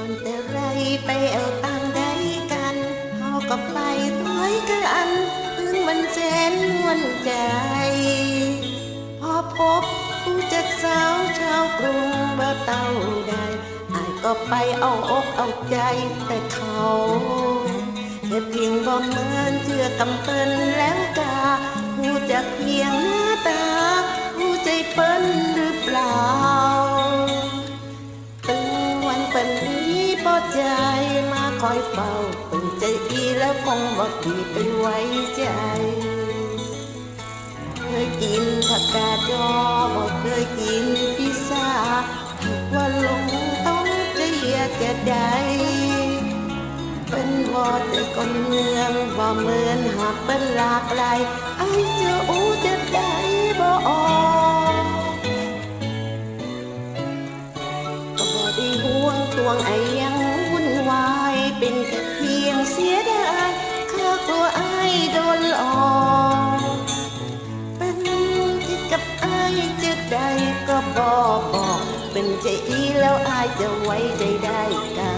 อนแต่ไรไปเอาตังใดกันเฮาก็ไปต้อยกันถึงมันแสนม่วนใจ พอพบผู้จัดสาวชาวกรุงบ่เต้าใดอายก็ไปเอาอกเอาใจแต่เขาแค่เพียงบ่เหมือนเชื่อกำเปิ้นแล้วกาผู้จักเพียงหน้าตา คอยเฝ้าตึงใจอีแล้วคงบอกดีไปไว้ใจเคยกินผักกาดจอบอกเคยกินพิซซ่าถูกว่าลงต้องเจียจะได้เป็นวอแต่คนเมืองบ่เหมือนหากเป็นหลากหลายไอ้เจ้าอูจะได้บ่ออกก็บ่ได้ห่วงทวงไอ้ยัง เป็นแค่เพียงเสียดายข้ากลัวไอ้โดนหลอกเป็นที่กับไอ้จะได้ก็บอกบอก เป็นใจอีแล้วไอ้จะไว้ใจได้กา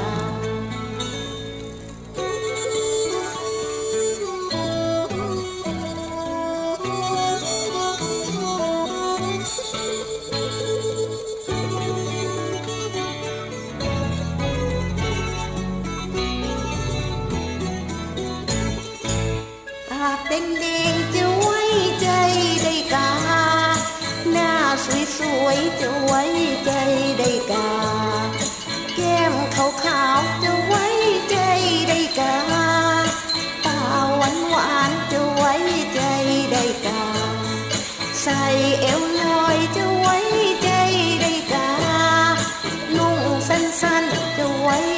ากแดงๆจะไว้ใจได้กา หน้าสวยๆจะไว้ใจได้กา แก้มขาวๆจะไว้ใจได้กา ตาหวานๆจะไว้ใจได้กา ใส่เอวลอยจะไว้ใจได้กา นุ่งสั้นๆจะไว้